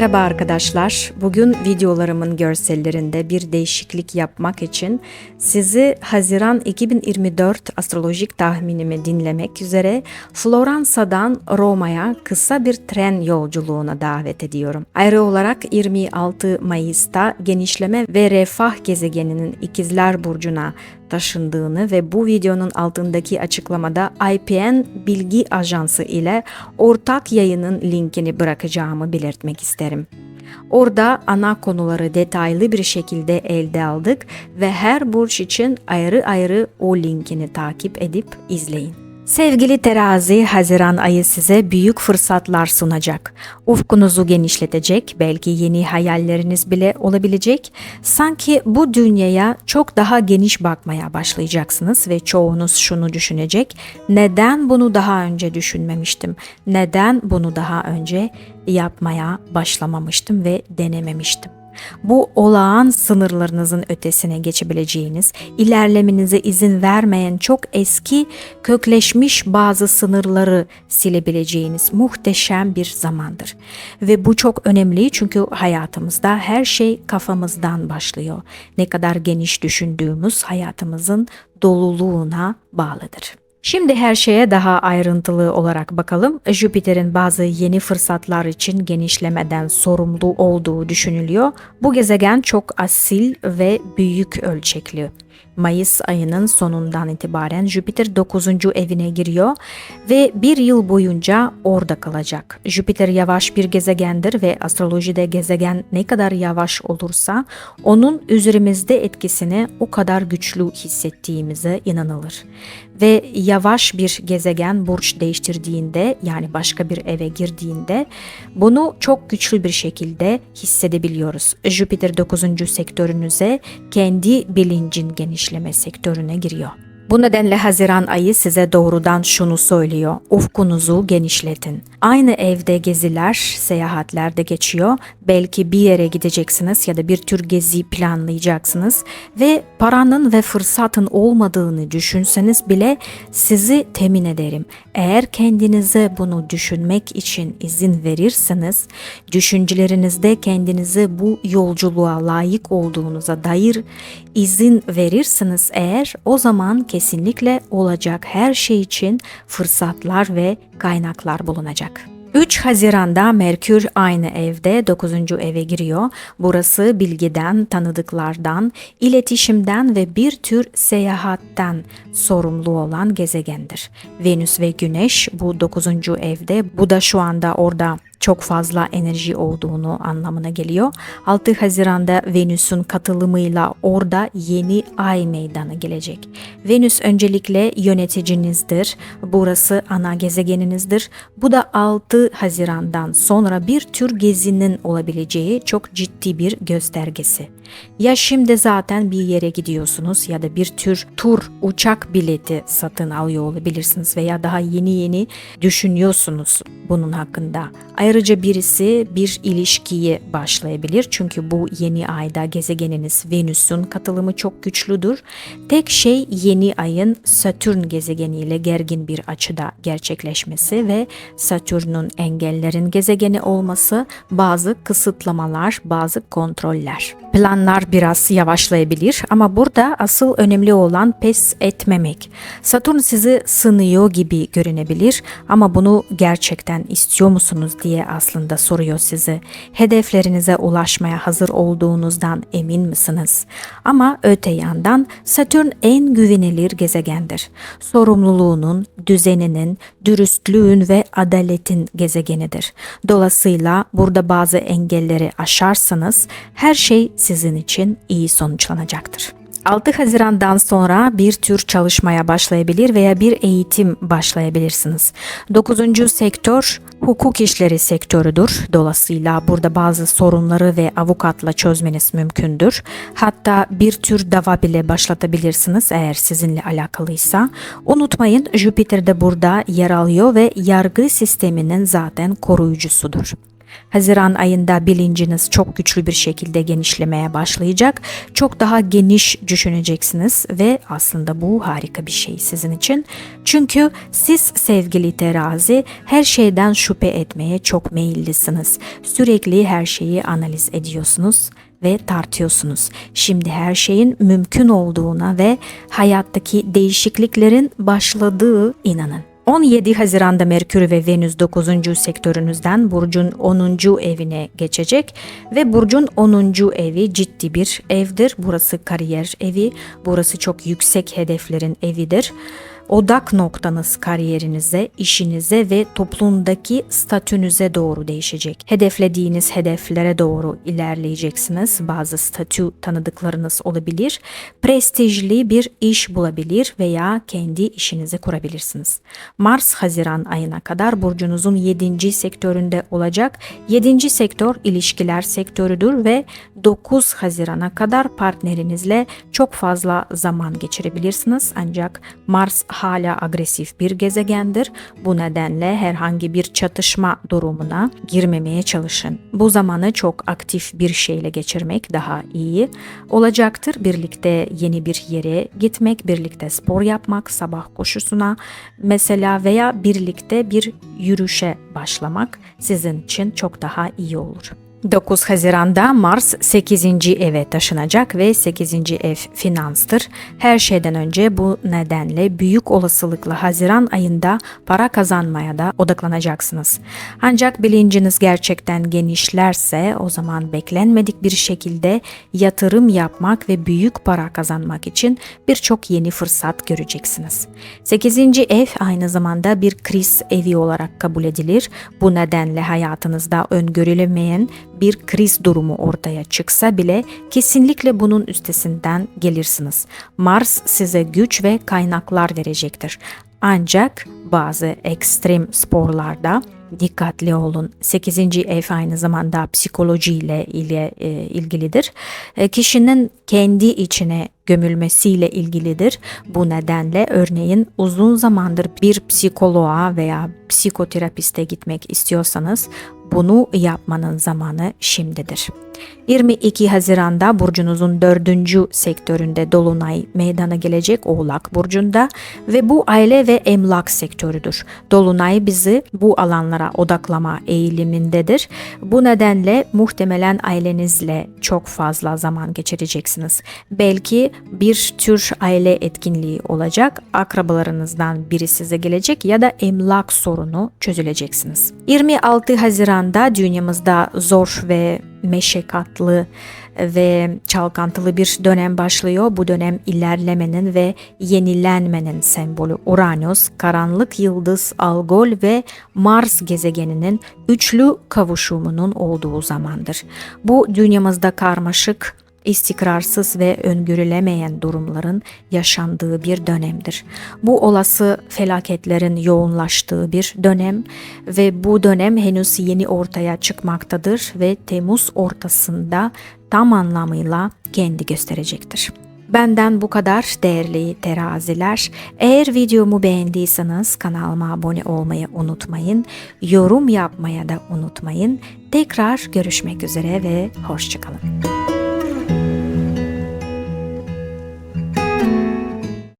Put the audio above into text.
Merhaba arkadaşlar. Bugün videolarımın görsellerinde bir değişiklik yapmak için sizi Haziran 2024 astrolojik tahminimi dinlemek üzere Floransa'dan Roma'ya kısa bir tren yolculuğuna davet ediyorum. Ayrı olarak 26 Mayıs'ta genişleme ve refah gezegeninin ikizler burcuna taşındığını ve bu videonun altındaki açıklamada IPN Bilgi Ajansı ile ortak yayının linkini bırakacağımı belirtmek isterim. Orada ana konuları detaylı bir şekilde elde aldık ve her burç için ayrı ayrı o linkini takip edip izleyin. Sevgili terazi, Haziran ayı size büyük fırsatlar sunacak. Ufkunuzu genişletecek, belki yeni hayalleriniz bile olabilecek. Sanki bu dünyaya çok daha geniş bakmaya başlayacaksınız ve çoğunuz şunu düşünecek. Neden bunu daha önce düşünmemiştim? Neden bunu daha önce yapmaya başlamamıştım ve denememiştim? Bu olağan sınırlarınızın ötesine geçebileceğiniz, ilerlemenize izin vermeyen çok eski, kökleşmiş bazı sınırları silebileceğiniz muhteşem bir zamandır. Ve bu çok önemli çünkü hayatımızda her şey kafamızdan başlıyor. Ne kadar geniş düşündüğümüz hayatımızın doluluğuna bağlıdır. Şimdi her şeye daha ayrıntılı olarak bakalım. Jüpiter'in bazı yeni fırsatlar için genişlemeden sorumlu olduğu düşünülüyor. Bu gezegen çok asil ve büyük ölçekli. Mayıs ayının sonundan itibaren Jüpiter 9. evine giriyor ve bir yıl boyunca orada kalacak. Jüpiter yavaş bir gezegendir ve astrolojide gezegen ne kadar yavaş olursa onun üzerimizde etkisini o kadar güçlü hissettiğimize inanılır. Ve yavaş bir gezegen burç değiştirdiğinde yani başka bir eve girdiğinde bunu çok güçlü bir şekilde hissedebiliyoruz. Jüpiter 9. sektörünüze kendi bilincin genişleme sektörüne giriyor. Bu nedenle Haziran ayı size doğrudan şunu söylüyor. Ufkunuzu genişletin. Aynı evde geziler, seyahatler de geçiyor. Belki bir yere gideceksiniz ya da bir tür gezi planlayacaksınız ve paranın ve fırsatın olmadığını düşünseniz bile sizi temin ederim. Eğer kendinize bunu düşünmek için izin verirseniz, düşüncelerinizde kendinize bu yolculuğa layık olduğunuza dair izin verirsiniz eğer o zaman kesinlikle olacak her şey için fırsatlar ve kaynaklar bulunacak. 3 Haziran'da Merkür aynı evde 9. eve giriyor. Burası bilgiden, tanıdıklardan, iletişimden ve bir tür seyahatten sorumlu olan gezegendir. Venüs ve Güneş bu 9. evde. Bu da şu anda orada çok fazla enerji olduğunu anlamına geliyor. 6 Haziran'da Venüs'ün katılımıyla orada yeni ay meydana gelecek. Venüs öncelikle yöneticinizdir. Burası ana gezegeninizdir. Bu da 6 Haziran'dan sonra bir tür gezinin olabileceği çok ciddi bir göstergesi. Ya şimdi zaten bir yere gidiyorsunuz ya da bir tür tur uçak bileti satın alıyor olabilirsiniz veya daha yeni yeni düşünüyorsunuz bunun hakkında. Ayrıca birisi bir ilişkiyi başlayabilir çünkü bu yeni ayda gezegeniniz Venüs'ün katılımı çok güçlüdür. Tek şey yeni ayın Satürn gezegeniyle gergin bir açıda gerçekleşmesi ve Satürn'ün engellerin gezegeni olması bazı kısıtlamalar, bazı kontroller. Planlar biraz yavaşlayabilir ama burada asıl önemli olan pes etmemek. Satürn sizi sınıyor gibi görünebilir ama bunu gerçekten istiyor musunuz diye aslında soruyor sizi. Hedeflerinize ulaşmaya hazır olduğunuzdan emin misiniz? Ama öte yandan Satürn en güvenilir gezegendir. Sorumluluğunun, düzeninin, dürüstlüğün ve adaletin gezegenidir. Dolayısıyla burada bazı engelleri aşarsanız her şey sizin için iyi sonuçlanacaktır. 6 Haziran'dan sonra bir tür çalışmaya başlayabilir veya bir eğitim başlayabilirsiniz. 9. sektör hukuk işleri sektörüdür. Dolayısıyla burada bazı sorunları ve avukatla çözmeniz mümkündür. Hatta bir tür dava bile başlatabilirsiniz eğer sizinle alakalıysa. Unutmayın Jüpiter de burada yer alıyor ve yargı sisteminin zaten koruyucusudur. Haziran ayında bilinciniz çok güçlü bir şekilde genişlemeye başlayacak. Çok daha geniş düşüneceksiniz ve aslında bu harika bir şey sizin için. Çünkü siz sevgili terazi her şeyden şüphe etmeye çok meyillisiniz. Sürekli her şeyi analiz ediyorsunuz ve tartıyorsunuz. Şimdi her şeyin mümkün olduğuna ve hayattaki değişikliklerin başladığı inanın. 17 Haziran'da Merkür ve Venüs 9. sektörünüzden Burcun 10. evine geçecek ve Burcun 10. evi ciddi bir evdir. Burası kariyer evi, burası çok yüksek hedeflerin evidir. Odak noktanız kariyerinize, işinize ve toplumdaki statünüze doğru değişecek. Hedeflediğiniz hedeflere doğru ilerleyeceksiniz. Bazı statü tanıdıklarınız olabilir. Prestijli bir iş bulabilir veya kendi işinizi kurabilirsiniz. Mars Haziran ayına kadar burcunuzun 7. sektöründe olacak. 7. sektör ilişkiler sektörüdür ve 9 Haziran'a kadar partnerinizle çok fazla zaman geçirebilirsiniz. Ancak Mars hala agresif bir gezegendir. Bu nedenle herhangi bir çatışma durumuna girmemeye çalışın. Bu zamanı çok aktif bir şeyle geçirmek daha iyi olacaktır. Birlikte yeni bir yere gitmek, birlikte spor yapmak, sabah koşusuna mesela veya birlikte bir yürüyüşe başlamak sizin için çok daha iyi olur. 9 Haziran'da Mars 8. eve taşınacak ve 8. ev finanstır. Her şeyden önce bu nedenle büyük olasılıkla Haziran ayında para kazanmaya da odaklanacaksınız. Ancak bilinciniz gerçekten genişlerse o zaman beklenmedik bir şekilde yatırım yapmak ve büyük para kazanmak için birçok yeni fırsat göreceksiniz. 8. ev aynı zamanda bir kriz evi olarak kabul edilir. Bu nedenle hayatınızda öngörülemeyen bir kriz durumu ortaya çıksa bile kesinlikle bunun üstesinden gelirsiniz. Mars size güç ve kaynaklar verecektir. Ancak bazı ekstrem sporlarda dikkatli olun. 8. ev aynı zamanda psikoloji ile e, ilgilidir. E, kişinin kendi içine gömülmesiyle ilgilidir. Bu nedenle örneğin uzun zamandır bir psikoloğa veya psikoterapiste gitmek istiyorsanız bunu yapmanın zamanı şimdidir. 22 Haziran'da burcunuzun dördüncü sektöründe Dolunay meydana gelecek Oğlak Burcu'nda ve bu aile ve emlak sektörüdür. Dolunay bizi bu alanlara odaklama eğilimindedir. Bu nedenle muhtemelen ailenizle çok fazla zaman geçireceksiniz. Belki bir tür aile etkinliği olacak, akrabalarınızdan biri size gelecek ya da emlak sorunu çözüleceksiniz. 26 Haziran'da dünyamızda zor ve meşakkatlı ve çalkantılı bir dönem başlıyor. Bu dönem ilerlemenin ve yenilenmenin sembolü Uranüs, karanlık yıldız Algol ve Mars gezegeninin üçlü kavuşumunun olduğu zamandır. Bu dünyamızda karmaşık istikrarsız ve öngörülemeyen durumların yaşandığı bir dönemdir. Bu olası felaketlerin yoğunlaştığı bir dönem ve bu dönem henüz yeni ortaya çıkmaktadır ve Temmuz ortasında tam anlamıyla kendi gösterecektir. Benden bu kadar değerli teraziler. Eğer videomu beğendiyseniz kanalıma abone olmayı unutmayın. Yorum yapmaya da unutmayın. Tekrar görüşmek üzere ve hoşçakalın.